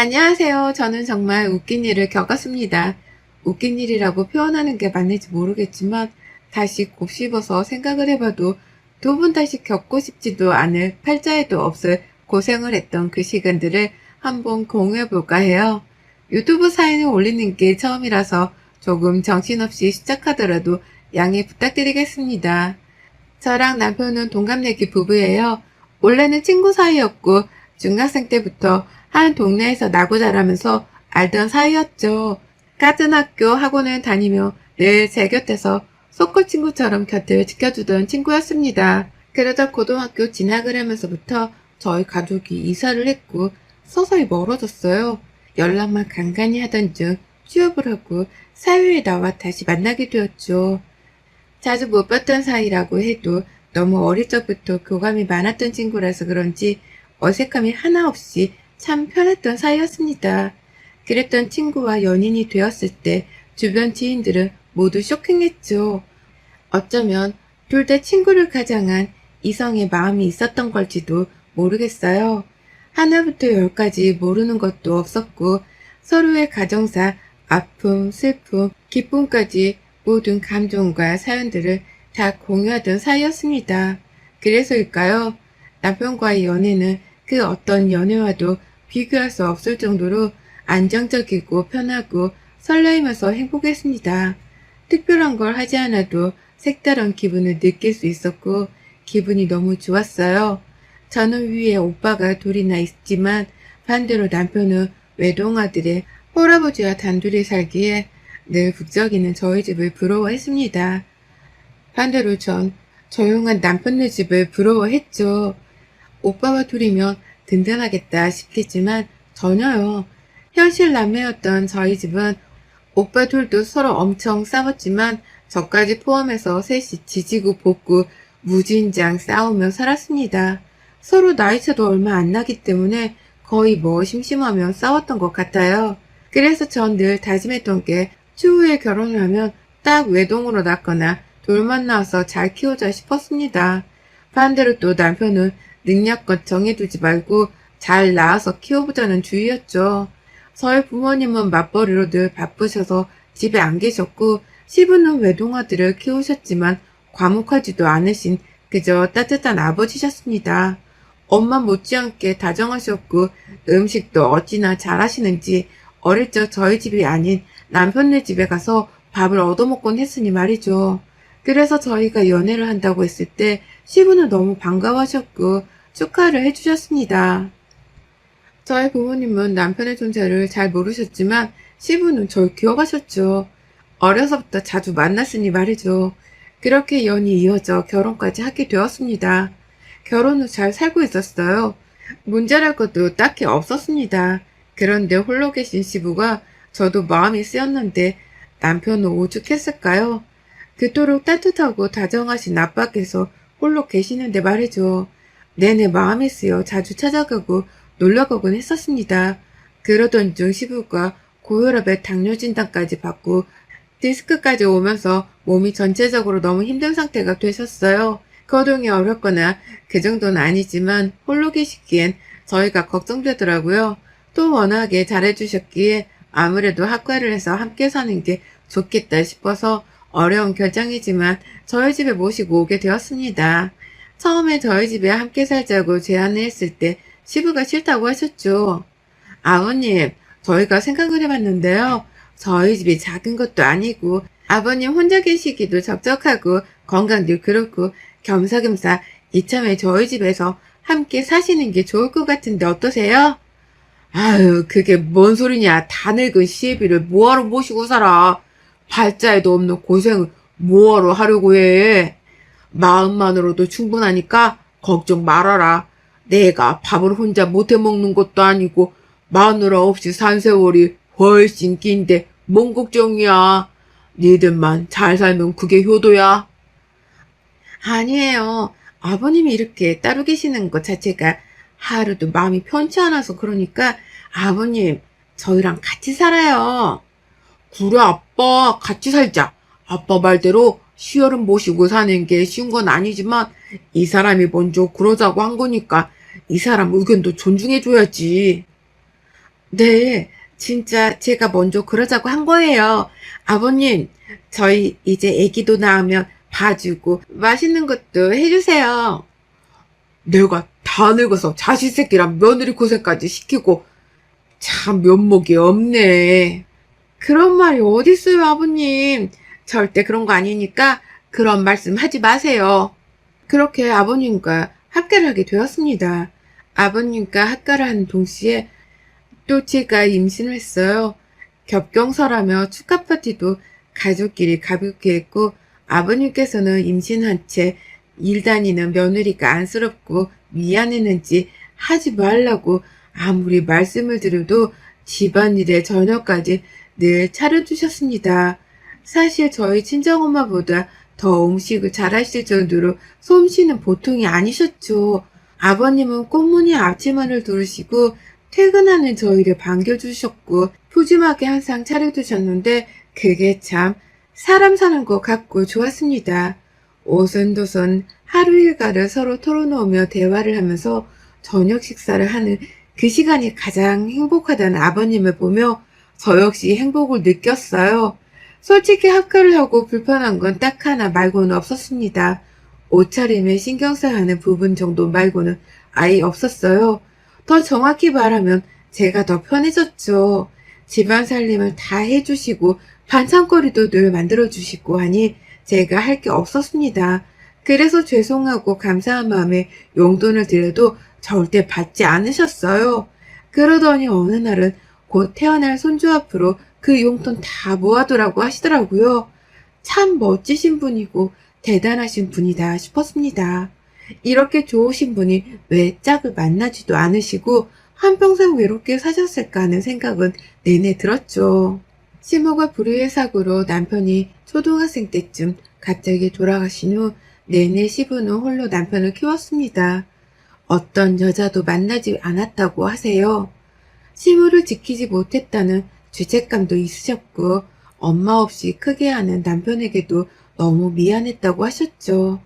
안녕하세요. 저는 정말 웃긴 일을 겪었습니다. 웃긴 일이라고 표현하는 게 맞는지 모르겠지만 다시 곱씹어서 생각을 해봐도 두번 다시 겪고 싶지도 않을 팔자에도 없을 고생을 했던 그 시간들을 한번 공유해볼까 해요. 유튜브 사연을 올리는 게 처음이라서 조금 정신없이 시작하더라도 양해 부탁드리겠습니다. 저랑 남편은 동갑내기 부부예요. 원래는 친구 사이였고 중학생 때부터 한 동네에서 나고 자라면서 알던 사이였죠. 같은 학교 학원을 다니며 늘 제 곁에서 소꿉 친구처럼 곁을 지켜주던 친구였습니다. 그러다 고등학교 진학을 하면서부터 저희 가족이 이사를 했고 서서히 멀어졌어요. 연락만 간간히 하던 중 취업을 하고 사회에 나와 다시 만나게 되었죠. 자주 못 봤던 사이라고 해도 너무 어릴 적부터 교감이 많았던 친구라서 그런지 어색함이 하나 없이 참 편했던 사이였습니다. 그랬던 친구와 연인이 되었을 때 주변 지인들은 모두 쇼킹했죠. 어쩌면 둘 다 친구를 가장한 이성의 마음이 있었던 걸지도 모르겠어요. 하나부터 열까지 모르는 것도 없었고 서로의 가정사, 아픔, 슬픔, 기쁨까지 모든 감정과 사연들을 다 공유하던 사이였습니다. 그래서일까요? 남편과의 연애는 그 어떤 연애와도 비교할 수 없을 정도로 안정적이고 편하고 설레이면서 행복했습니다. 특별한 걸 하지 않아도 색다른 기분을 느낄 수 있었고 기분이 너무 좋았어요. 저는 위에 오빠가 둘이나 있지만 반대로 남편은 외동아들의 홀아버지와 단둘이 살기에 늘 북적이는 저희 집을 부러워했습니다. 반대로 전 조용한 남편네 집을 부러워했죠. 오빠와 둘이면 든든하겠다 싶겠지만 전혀요. 현실 남매였던 저희 집은 오빠 둘도 서로 엄청 싸웠지만 저까지 포함해서 셋이 지지고 볶고 무진장 싸우며 살았습니다. 서로 나이차도 얼마 안 나기 때문에 거의 뭐 심심하면 싸웠던 것 같아요. 그래서 전 늘 다짐했던 게 추후에 결혼을 하면 딱 외동으로 낳거나 돌만 낳아서 잘 키우자 싶었습니다. 반대로 또 남편은 능력껏 정해두지 말고 잘 낳아서 키워보자는 주의였죠. 저희 부모님은 맞벌이로 늘 바쁘셔서 집에 안 계셨고 시부는 외동아들을 키우셨지만 과묵하지도 않으신 그저 따뜻한 아버지셨습니다. 엄마 못지않게 다정하셨고 음식도 어찌나 잘하시는지 어릴 적 저희 집이 아닌 남편네 집에 가서 밥을 얻어먹곤 했으니 말이죠. 그래서 저희가 연애를 한다고 했을 때 시부는 너무 반가워하셨고 축하를 해주셨습니다. 저희 부모님은 남편의 존재를 잘 모르셨지만 시부는 절 기억하셨죠. 어려서부터 자주 만났으니 말이죠. 그렇게 연이 이어져 결혼까지 하게 되었습니다. 결혼 후 잘 살고 있었어요. 문제랄 것도 딱히 없었습니다. 그런데 홀로 계신 시부가 저도 마음이 쓰였는데 남편은 오죽했을까요? 그토록 따뜻하고 다정하신 아빠께서 홀로 계시는데 말이죠. 내내 마음이 쓰여 자주 찾아가고 놀러가곤 했었습니다. 그러던 중 시부가 고혈압에 당뇨 진단까지 받고 디스크까지 오면서 몸이 전체적으로 너무 힘든 상태가 되셨어요. 거동이 어렵거나 그 정도는 아니지만 홀로 계시기엔 저희가 걱정되더라고요. 또 워낙에 잘해주셨기에 아무래도 학과를 해서 함께 사는 게 좋겠다 싶어서 어려운 결정이지만 저희 집에 모시고 오게 되었습니다. 처음에 저희 집에 함께 살자고 제안을 했을 때 시부가 싫다고 하셨죠. 아버님, 저희가 생각을 해봤는데요. 저희 집이 작은 것도 아니고 아버님 혼자 계시기도 적적하고 건강도 그렇고 겸사겸사 이참에 저희 집에서 함께 사시는 게 좋을 것 같은데 어떠세요? 아유, 그게 뭔 소리냐. 다 늙은 시애비를 뭐하러 모시고 살아. 발자에도 없는 고생을 뭐하러 하려고 해. 마음만으로도 충분하니까 걱정 말아라. 내가 밥을 혼자 못해 먹는 것도 아니고 마누라 없이 산 세월이 훨씬 긴데 뭔 걱정이야. 니들만 잘 살면 그게 효도야. 아니에요. 아버님이 이렇게 따로 계시는 것 자체가 하루도 마음이 편치 않아서 그러니까 아버님 저희랑 같이 살아요. 그래 아빠 같이 살자. 아빠 말대로 시어른 모시고 사는 게 쉬운 건 아니지만 이 사람이 먼저 그러자고 한 거니까 이 사람 의견도 존중해줘야지. 네, 진짜 제가 먼저 그러자고 한 거예요. 아버님, 저희 이제 아기도 낳으면 봐주고 맛있는 것도 해주세요. 내가 다 늙어서 자식 새끼랑 며느리 고생까지 시키고 참 면목이 없네. 그런 말이 어딨어요, 아버님. 절대 그런 거 아니니까 그런 말씀 하지 마세요. 그렇게 아버님과 학교를 하게 되었습니다. 아버님과 학교를 하는 동시에 또 제가 임신을 했어요. 겹경설하며 축하 파티도 가족끼리 가볍게 했고 아버님께서는 임신한 채 일 다니는 며느리가 안쓰럽고 미안했는지 하지 말라고 아무리 말씀을 드려도 집안일에 저녁까지 늘 차려주셨습니다. 사실 저희 친정엄마보다 더 음식을 잘하실 정도로 솜씨는 보통이 아니셨죠. 아버님은 꽃무늬 앞치마를 두르시고 퇴근하는 저희를 반겨주셨고 푸짐하게 항상 차려두셨는데 그게 참 사람 사는 것 같고 좋았습니다. 오손도손 하루 일과를 서로 털어놓으며 대화를 하면서 저녁 식사를 하는 그 시간이 가장 행복하다는 아버님을 보며 저 역시 행복을 느꼈어요. 솔직히 학교를 하고 불편한 건 딱 하나 말고는 없었습니다. 옷차림에 신경 써야 하는 부분 정도 말고는 아예 없었어요. 더 정확히 말하면 제가 더 편해졌죠. 집안 살림을 다 해주시고 반찬거리도 늘 만들어주시고 하니 제가 할 게 없었습니다. 그래서 죄송하고 감사한 마음에 용돈을 드려도 절대 받지 않으셨어요. 그러더니 어느 날은 곧 태어날 손주 앞으로 그 용돈 다 모아두라고 하시더라고요. 참 멋지신 분이고 대단하신 분이다 싶었습니다. 이렇게 좋으신 분이 왜 짝을 만나지도 않으시고 한평생 외롭게 사셨을까 하는 생각은 내내 들었죠. 시모가 불의의 사고로 남편이 초등학생 때쯤 갑자기 돌아가신 후 내내 시부는 홀로 남편을 키웠습니다. 어떤 여자도 만나지 않았다고 하세요. 시부를 지키지 못했다는 죄책감도 있으셨고 엄마 없이 크게 하는 남편에게도 너무 미안했다고 하셨죠.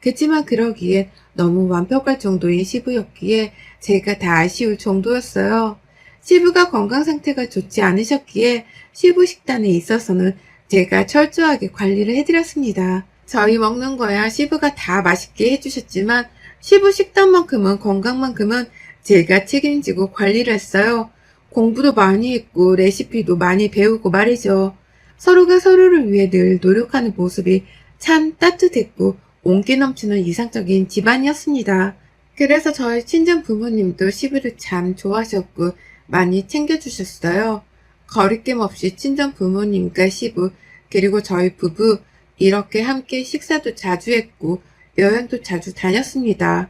그치만 그러기엔 너무 완벽할 정도의 시부였기에 제가 다 아쉬울 정도였어요. 시부가 건강 상태가 좋지 않으셨기에 시부 식단에 있어서는 제가 철저하게 관리를 해드렸습니다. 저희 먹는 거야 시부가 다 맛있게 해주셨지만 시부 식단만큼은 건강만큼은 제가 책임지고 관리를 했어요. 공부도 많이 했고 레시피도 많이 배우고 말이죠. 서로가 서로를 위해 늘 노력하는 모습이 참 따뜻했고 온기 넘치는 이상적인 집안이었습니다. 그래서 저희 친정 부모님도 시부를 참 좋아하셨고 많이 챙겨주셨어요. 거리낌 없이 친정 부모님과 시부 그리고 저희 부부 이렇게 함께 식사도 자주 했고 여행도 자주 다녔습니다.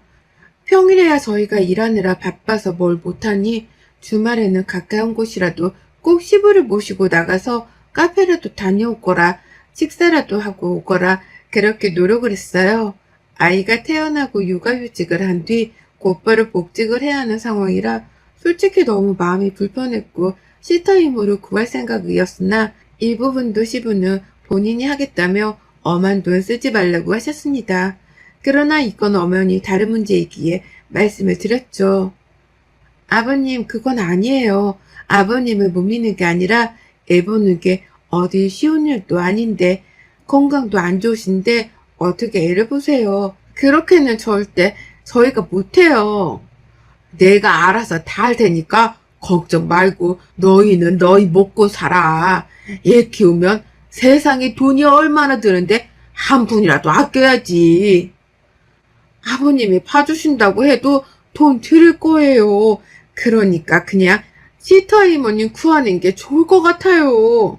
평일에야 저희가 일하느라 바빠서 뭘 못하니 주말에는 가까운 곳이라도 꼭 시부를 모시고 나가서 카페라도 다녀오거라 식사라도 하고 오거라 그렇게 노력을 했어요. 아이가 태어나고 육아휴직을 한 뒤 곧바로 복직을 해야 하는 상황이라 솔직히 너무 마음이 불편했고 시터임으로 구할 생각이었으나 이 부분도 시부는 본인이 하겠다며 엄한 돈 쓰지 말라고 하셨습니다. 그러나 이건 엄연히 다른 문제이기에 말씀을 드렸죠. 아버님, 그건 아니에요. 아버님을 못 믿는 게 아니라 애 보는 게 어디 쉬운 일도 아닌데 건강도 안 좋으신데 어떻게 애를 보세요. 그렇게는 절대 저희가 못해요. 내가 알아서 다 할 테니까 걱정 말고 너희는 너희 먹고 살아. 얘 키우면 세상에 돈이 얼마나 드는데 한 푼이라도 아껴야지. 아버님이 봐주신다고 해도 돈 드릴 거예요. 그러니까 그냥 시터 이모님 구하는 게 좋을 것 같아요.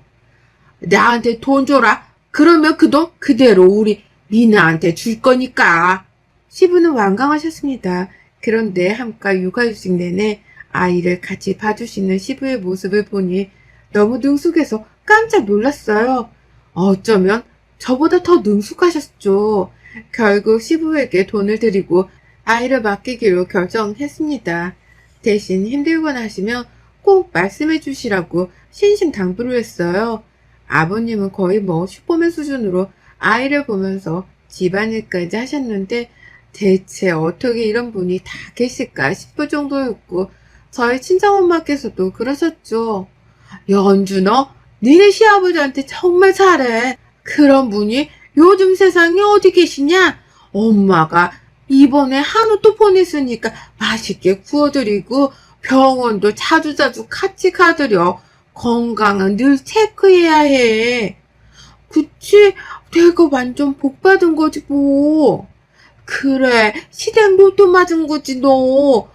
나한테 돈 줘라. 그러면 그 돈 그대로 우리 미나한테 줄 거니까. 시부는 완강하셨습니다. 그런데 함께 육아휴직 내내 아이를 같이 봐주시는 시부의 모습을 보니 너무 능숙해서 깜짝 놀랐어요. 어쩌면 저보다 더 능숙하셨죠. 결국 시부에게 돈을 드리고 아이를 맡기기로 결정했습니다. 대신 힘들거나 하시면 꼭 말씀해 주시라고 신신 당부를 했어요. 아버님은 거의 뭐 슈퍼맨 수준으로 아이를 보면서 집안일까지 하셨는데 대체 어떻게 이런 분이 다 계실까 싶을 정도였고 저희 친정엄마께서도 그러셨죠. 연준아, 니네 시아버지한테 정말 잘해. 그런 분이 요즘 세상에 어디 계시냐? 엄마가 이번에 한우 또 보냈으니까 맛있게 구워드리고 병원도 자주자주 같이 가드려. 건강은 늘 체크해야 해. 그치? 내가 완전 복 받은 거지 뭐. 그래, 시댁 로또 맞은 거지 너.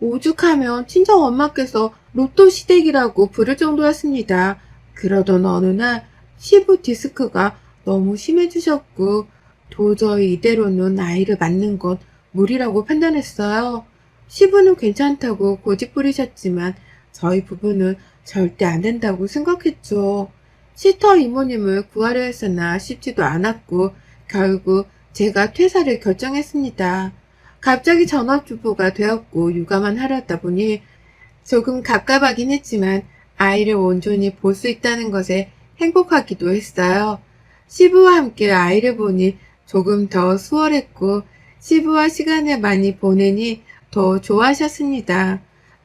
오죽하면 친정 엄마께서 로또 시댁이라고 부를 정도였습니다. 그러던 어느 날 시부 디스크가 너무 심해지셨고 도저히 이대로는 아이를 낳는 건 무리라고 판단했어요. 시부는 괜찮다고 고집 부리셨지만 저희 부부는 절대 안 된다고 생각했죠. 시터 이모님을 구하려 했으나 쉽지도 않았고 결국 제가 퇴사를 결정했습니다. 갑자기 전업주부가 되었고 육아만 하려다 보니 조금 갑갑하긴 했지만 아이를 온전히 볼 수 있다는 것에 행복하기도 했어요. 시부와 함께 아이를 보니 조금 더 수월했고 시부와 시간을 많이 보내니 더 좋아하셨습니다.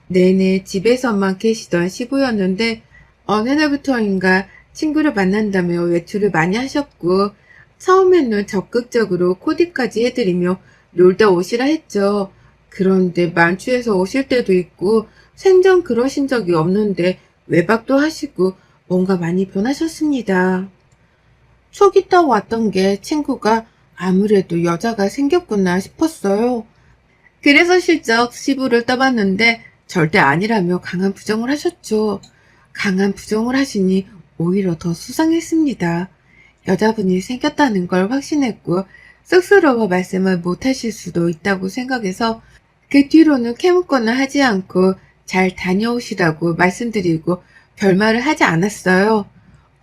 내내 집에서만 계시던 시부였는데 어느 날부터인가 친구를 만난다며 외출을 많이 하셨고 처음에는 적극적으로 코디까지 해드리며 놀다 오시라 했죠. 그런데 만취해서 오실 때도 있고 생전 그러신 적이 없는데 외박도 하시고 뭔가 많이 변하셨습니다. 초기 딱 왔던 게 친구가 아무래도 여자가 생겼구나 싶었어요. 그래서 실적 시부를 떠봤는데 절대 아니라며 강한 부정을 하셨죠. 강한 부정을 하시니 오히려 더 수상했습니다. 여자분이 생겼다는 걸 확신했고 쑥스러워 말씀을 못하실 수도 있다고 생각해서 그 뒤로는 캐묻거나 하지 않고 잘 다녀오시라고 말씀드리고 별말을 하지 않았어요.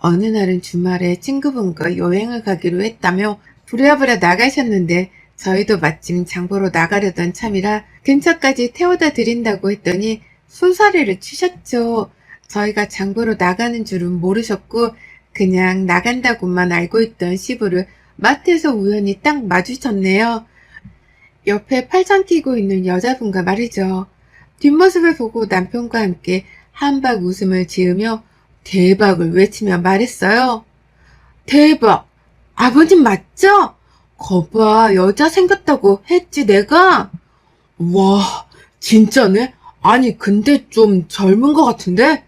어느 날은 주말에 친구분과 여행을 가기로 했다며 부랴부랴 나가셨는데 저희도 마침 장보러 나가려던 참이라 근처까지 태워다 드린다고 했더니 손사래를 치셨죠. 저희가 장보러 나가는 줄은 모르셨고 그냥 나간다고만 알고 있던 시부를 마트에서 우연히 딱 마주쳤네요. 옆에 팔짱 끼고 있는 여자분과 말이죠. 뒷모습을 보고 남편과 함께 한박 웃음을 지으며 대박을 외치며 말했어요. 대박! 아버님 맞죠? 거봐, 여자 생겼다고 했지, 내가? 와, 진짜네? 아니, 근데 좀 젊은 것 같은데?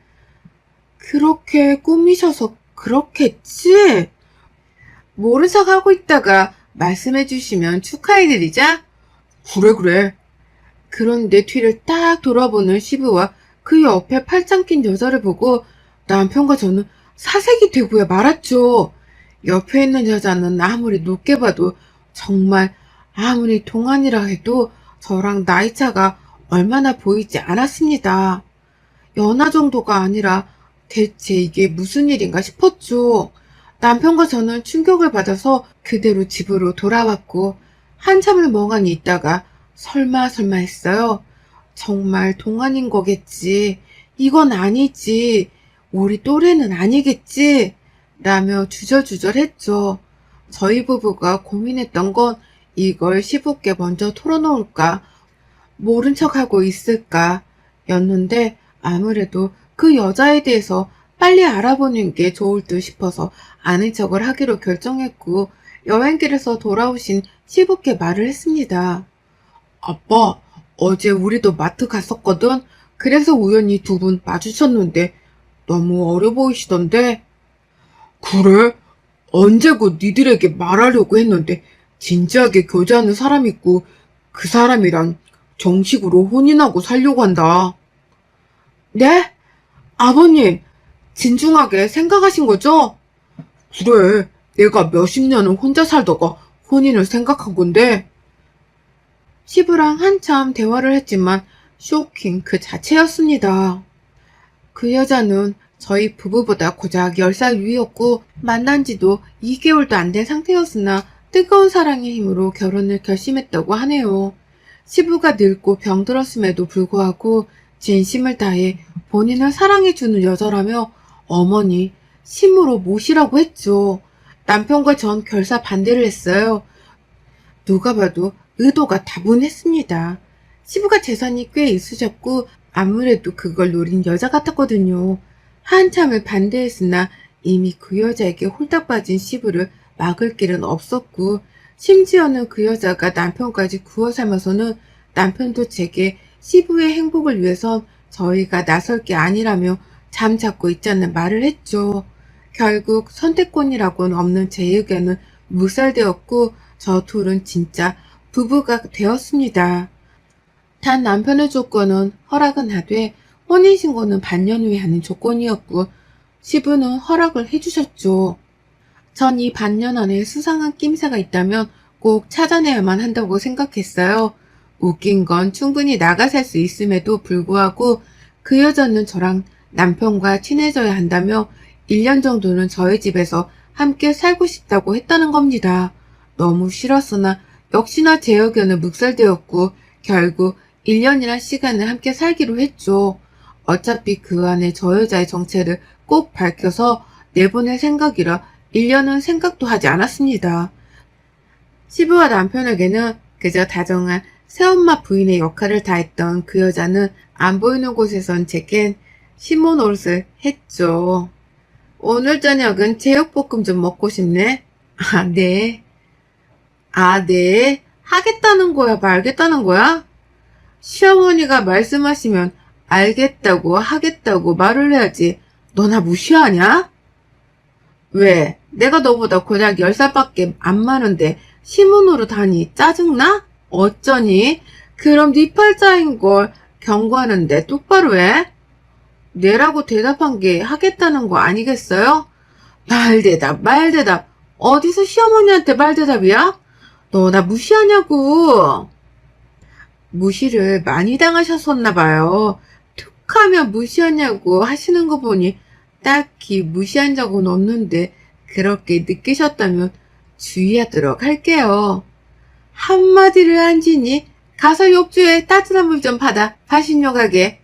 그렇게 꾸미셔서 그렇겠지? 모른 척 하고 있다가 말씀해 주시면 축하해드리자. 그래, 그래. 그런데 뒤를 딱 돌아보는 시부와 그 옆에 팔짱 낀 여자를 보고 남편과 저는 사색이 되고야 말았죠. 옆에 있는 여자는 아무리 높게 봐도 정말 아무리 동안이라 해도 저랑 나이차가 얼마나 보이지 않았습니다. 연하 정도가 아니라 대체 이게 무슨 일인가 싶었죠. 남편과 저는 충격을 받아서 그대로 집으로 돌아왔고 한참을 멍하니 있다가 설마 설마 했어요. 정말 동안인 거겠지. 이건 아니지. 우리 또래는 아니겠지. 라며 주절주절 했죠. 저희 부부가 고민했던 건 이걸 시부께 먼저 털어놓을까, 모른 척하고 있을까, 였는데 아무래도 그 여자에 대해서 빨리 알아보는 게 좋을 듯 싶어서 아는 척을 하기로 결정했고 여행길에서 돌아오신 시부께 말을 했습니다. 아빠, 어제 우리도 마트 갔었거든? 그래서 우연히 두 분 마주쳤는데 너무 어려 보이시던데? 그래? 언제 곧 니들에게 말하려고 했는데 진지하게 교제하는 사람 있고 그 사람이랑 정식으로 혼인하고 살려고 한다. 네? 아버님, 진중하게 생각하신 거죠? 그래, 내가 몇십 년을 혼자 살다가 혼인을 생각한 건데. 시부랑 한참 대화를 했지만 쇼킹 그 자체였습니다. 그 여자는 저희 부부보다 고작 10살 위였고 만난 지도 2개월도 안 된 상태였으나 뜨거운 사랑의 힘으로 결혼을 결심했다고 하네요. 시부가 늙고 병들었음에도 불구하고 진심을 다해 본인을 사랑해주는 여자라며 어머니 심으로 모시라고 했죠. 남편과 전 결사 반대를 했어요. 누가 봐도 의도가 다분했습니다. 시부가 재산이 꽤 있으셨고 아무래도 그걸 노린 여자 같았거든요. 한참을 반대했으나 이미 그 여자에게 홀딱 빠진 시부를 막을 길은 없었고, 심지어는 그 여자가 남편까지 구워 삶아서는 남편도 제게 시부의 행복을 위해선 저희가 나설 게 아니라며 잠잡고 있자는 말을 했죠. 결국 선택권이라고는 없는 제 의견은 묵살되었고 저 둘은 진짜 부부가 되었습니다. 단 남편의 조건은 허락은 하되 혼인신고는 반년 후에 하는 조건이었고 시부는 허락을 해주셨죠. 전 이 반년 안에 수상한 낌새가 있다면 꼭 찾아내야만 한다고 생각했어요. 웃긴 건 충분히 나가 살 수 있음에도 불구하고 그 여자는 저랑 남편과 친해져야 한다며 1년 정도는 저희 집에서 함께 살고 싶다고 했다는 겁니다. 너무 싫었으나 역시나 제 의견은 묵살되었고 결국 1년이란 시간을 함께 살기로 했죠. 어차피 그 안에 저 여자의 정체를 꼭 밝혀서 내보낼 생각이라 1년은 생각도 하지 않았습니다. 시부와 남편에게는 그저 다정한 새엄마 부인의 역할을 다했던 그 여자는 안 보이는 곳에선 제겐 시모 노릇을 했죠. 오늘 저녁은 제육볶음 좀 먹고 싶네. 아, 네. 아, 네. 하겠다는 거야, 말겠다는 거야? 시어머니가 말씀하시면 알겠다고, 하겠다고 말을 해야지. 너나 무시하냐? 왜? 내가 너보다 고작 10살밖에 안 많은데 시문으로 다니 짜증나? 어쩌니? 그럼 네 팔자인 걸 경고하는데 똑바로 해? 내라고 대답한 게 하겠다는 거 아니겠어요? 말대답, 말대답. 어디서 시어머니한테 말대답이야? 너 나 무시하냐고. 무시를 많이 당하셨었나 봐요. 툭하면 무시하냐고 하시는 거 보니 딱히 무시한 적은 없는데 그렇게 느끼셨다면 주의하도록 할게요. 한마디를 한지니 가서 욕조에 따뜻한 물 좀 받아 파신요 가게.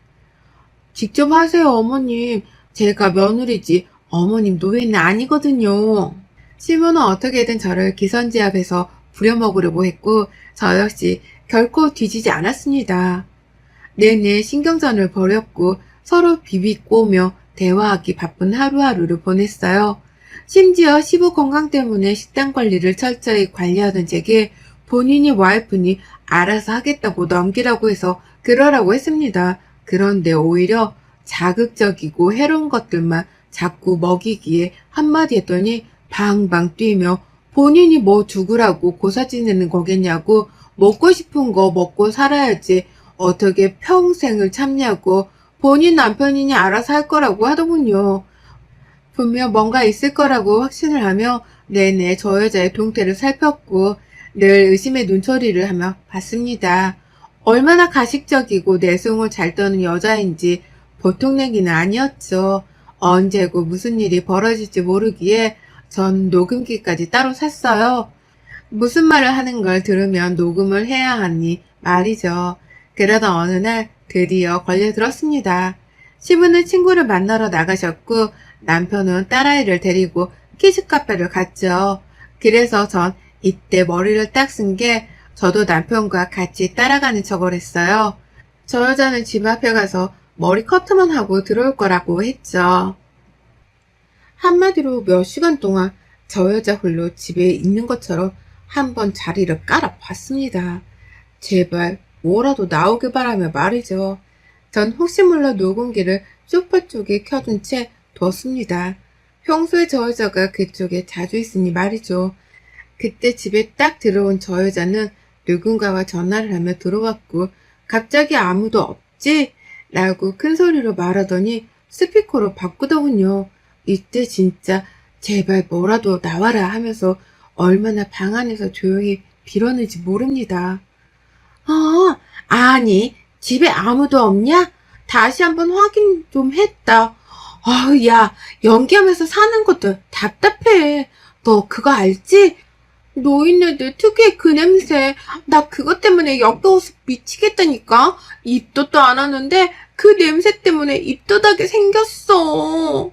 직접 하세요 어머님. 제가 며느리지 어머님 노예는 아니거든요. 시모는 어떻게든 저를 기선제압해서 부려먹으려고 했고 저 역시 결코 뒤지지 않았습니다. 내내 신경전을 벌였고 서로 비비꼬며 대화하기 바쁜 하루하루를 보냈어요. 심지어 시부 건강 때문에 식단 관리를 철저히 관리하던 제게 본인이 와이프니 알아서 하겠다고 넘기라고 해서 그러라고 했습니다. 그런데 오히려 자극적이고 해로운 것들만 자꾸 먹이기에 한마디 했더니 방방 뛰며 본인이 뭐 죽으라고 고사 지내는 거겠냐고 먹고 싶은 거 먹고 살아야지 어떻게 평생을 참냐고 본인 남편이니 알아서 할 거라고 하더군요. 분명 뭔가 있을 거라고 확신을 하며 내내 저 여자의 동태를 살폈고 늘 의심의 눈초리를 하며 봤습니다. 얼마나 가식적이고 내숭을 잘 떠는 여자인지 보통 내기는 아니었죠. 언제고 무슨 일이 벌어질지 모르기에 전 녹음기까지 따로 샀어요. 무슨 말을 하는 걸 들으면 녹음을 해야 하니 말이죠. 그러던 어느 날 드디어 걸려들었습니다. 시부는 친구를 만나러 나가셨고 남편은 딸아이를 데리고 키즈 카페를 갔죠. 그래서 전 이때 머리를 딱 쓴 게 저도 남편과 같이 따라가는 척을 했어요. 저 여자는 집 앞에 가서 머리 커트만 하고 들어올 거라고 했죠. 한마디로 몇 시간 동안 저 여자 홀로 집에 있는 것처럼 한번 자리를 깔아 봤습니다. 제발 뭐라도 나오길 바라며 말이죠. 전 혹시 몰라 녹음기를 소파 쪽에 켜둔 채 뒀습니다. 평소에 저 여자가 그쪽에 자주 있으니 말이죠. 그때 집에 딱 들어온 저 여자는 누군가와 전화를 하며 들어왔고 갑자기 아무도 없지? 라고 큰 소리로 말하더니 스피커로 바꾸더군요. 이때 진짜 제발 뭐라도 나와라 하면서 얼마나 방 안에서 조용히 빌었는지 모릅니다. 아, 아니, 집에 아무도 없냐? 다시 한번 확인 좀 했다. 아우, 야, 연기하면서 사는 것도 답답해. 너 그거 알지? 노인네들 특유의 그 냄새. 나 그것 때문에 역겨워서 미치겠다니까. 입덧도 안 하는데 그 냄새 때문에 입덧하게 생겼어.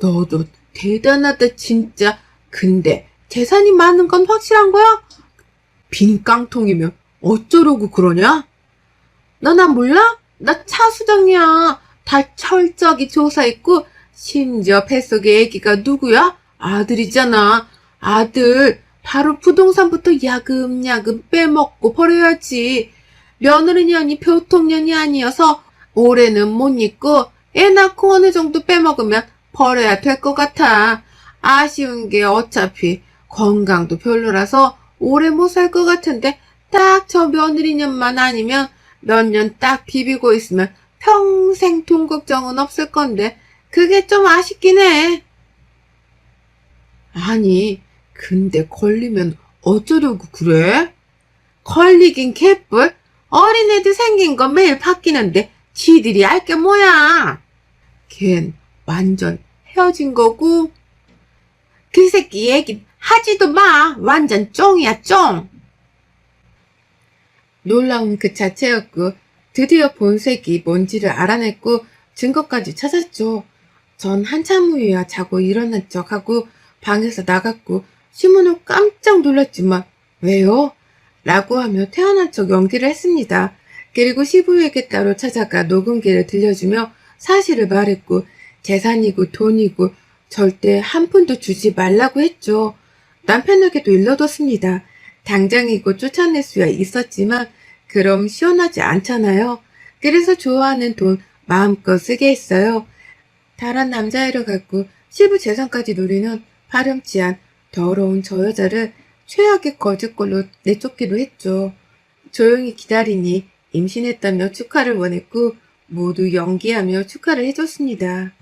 너도 대단하다, 진짜. 근데 재산이 많은 건 확실한 거야? 빈 깡통이면 어쩌려고 그러냐? 너 나 몰라? 나 차수정이야. 다 철저하게 조사했고, 심지어 뱃속에 애기가 누구야? 아들이잖아. 아들. 바로 부동산부터 야금야금 빼먹고 버려야지. 며느리년이 교통년이 아니어서 올해는 못 잊고 애 낳고 어느 정도 빼먹으면 버려야 될 것 같아. 아쉬운 게 어차피 건강도 별로라서 오래 못 살 것 같은데 딱 저 며느리년만 아니면 몇 년 딱 비비고 있으면 평생 돈 걱정은 없을 건데 그게 좀 아쉽긴 해. 아니, 근데 걸리면 어쩌려고 그래? 걸리긴 개뿔? 어린애들 생긴 거 매일 바뀌는데 지들이 알게 뭐야? 걘 완전 헤어진 거고 그 새끼 얘기 하지도 마. 완전 쫑이야 쫑. 놀라운 그 자체였고 드디어 본색이 뭔지를 알아냈고 증거까지 찾았죠. 전 한참 후에야 자고 일어난 척하고 방에서 나갔고 시문은 깜짝 놀랐지만 왜요? 라고 하며 태어난 척 연기를 했습니다. 그리고 시부에게 따로 찾아가 녹음기를 들려주며 사실을 말했고 재산이고 돈이고 절대 한 푼도 주지 말라고 했죠. 남편에게도 일러뒀습니다. 당장이고 쫓아낼 수야 있었지만 그럼 시원하지 않잖아요. 그래서 좋아하는 돈 마음껏 쓰게 했어요. 다른 남자애를 갖고 시부 재산까지 누리는 파렴치한 더러운 저 여자를 최악의 거짓골로 내쫓기로 했죠. 조용히 기다리니 임신했다며 축하를 원했고 모두 연기하며 축하를 해줬습니다.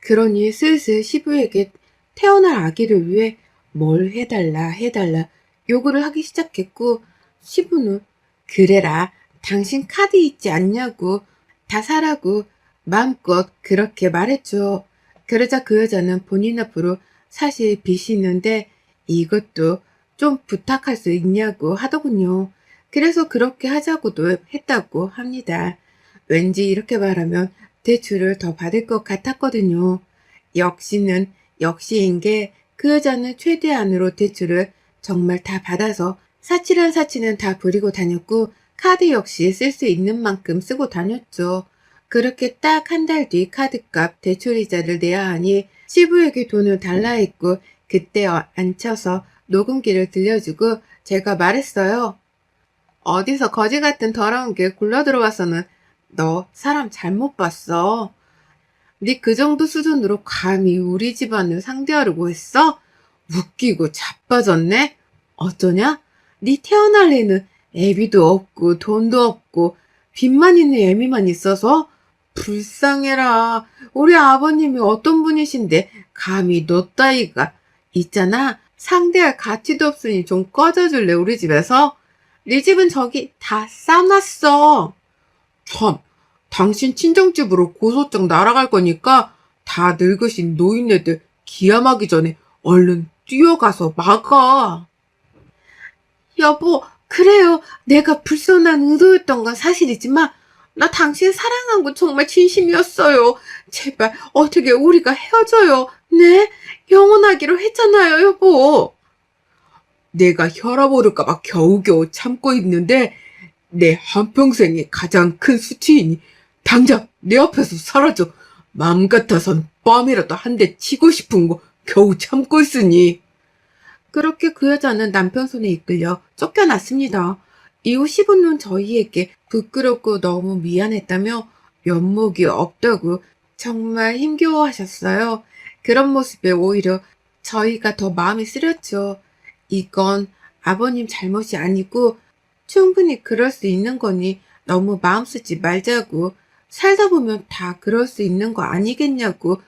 그러니 슬슬 시부에게 태어날 아기를 위해 뭘 해달라 해달라 요구를 하기 시작했고 시부는 그래라 당신 카드 있지 않냐고 다 사라고 마음껏 그렇게 말했죠. 그러자 그 여자는 본인 앞으로 사실 빚이 있는데 이것도 좀 부탁할 수 있냐고 하더군요. 그래서 그렇게 하자고도 했다고 합니다. 왠지 이렇게 말하면 대출을 더 받을 것 같았거든요. 역시는 역시인 게 그 여자는 최대한으로 대출을 정말 다 받아서 사치란 사치는 다 부리고 다녔고 카드 역시 쓸 수 있는 만큼 쓰고 다녔죠. 그렇게 딱 한 달 뒤 카드값 대출이자를 내야 하니 시부에게 돈을 달라 했고 그때 어- 앉혀서 녹음기를 들려주고 제가 말했어요. 어디서 거지 같은 더러운 게 굴러 들어와서는 너 사람 잘못 봤어. 네 그 정도 수준으로 감히 우리 집안을 상대하려고 했어? 웃기고 자빠졌네? 어쩌냐? 네 태어날 애는 애비도 없고 돈도 없고 빚만 있는 애미만 있어서 불쌍해라. 우리 아버님이 어떤 분이신데 감히 너 따위가 있잖아. 상대할 가치도 없으니 좀 꺼져줄래 우리 집에서? 네 집은 저기 다 싸놨어. 참, 당신 친정집으로 고소장 날아갈 거니까 다 늙으신 노인네들 기함하기 전에 얼른 뛰어가서 막아. 여보, 그래요. 내가 불손한 의도였던 건 사실이지만 나 당신 사랑한 거 정말 진심이었어요. 제발 어떻게 우리가 헤어져요. 네? 영원하기로 했잖아요, 여보. 내가 혈압 오를까봐 겨우겨우 참고 있는데 내 한평생의 가장 큰 수치이니 당장 내 앞에서 사라져. 마음 같아선 뺨이라도 한 대 치고 싶은 거 겨우 참고 있으니. 그렇게 그 여자는 남편 손에 이끌려 쫓겨났습니다. 이후 10분은 저희에게 부끄럽고 너무 미안했다며 면목이 없다고 정말 힘겨워하셨어요. 그런 모습에 오히려 저희가 더 마음이 쓰렸죠. 이건 아버님 잘못이 아니고 충분히 그럴 수 있는 거니 너무 마음 쓰지 말자고 살다 보면 다 그럴 수 있는 거 아니겠냐고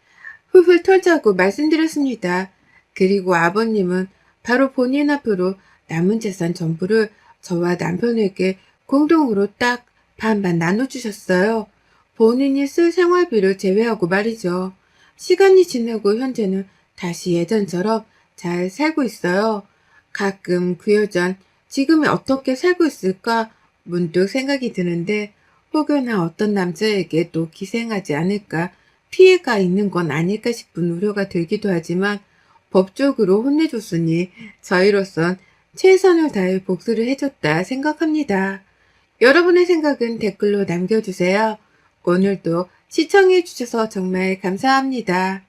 훌훌 털자고 말씀드렸습니다. 그리고 아버님은 바로 본인 앞으로 남은 재산 전부를 저와 남편에게 공동으로 딱 반반 나눠주셨어요. 본인이 쓸 생활비를 제외하고 말이죠. 시간이 지나고 현재는 다시 예전처럼 잘 살고 있어요. 가끔 그 여잔 지금이 어떻게 살고 있을까 문득 생각이 드는데 혹여나 어떤 남자에게 또 기생하지 않을까 피해가 있는 건 아닐까 싶은 우려가 들기도 하지만 법적으로 혼내줬으니 저희로선 최선을 다해 복수를 해줬다 생각합니다. 여러분의 생각은 댓글로 남겨주세요. 오늘도 시청해주셔서 정말 감사합니다.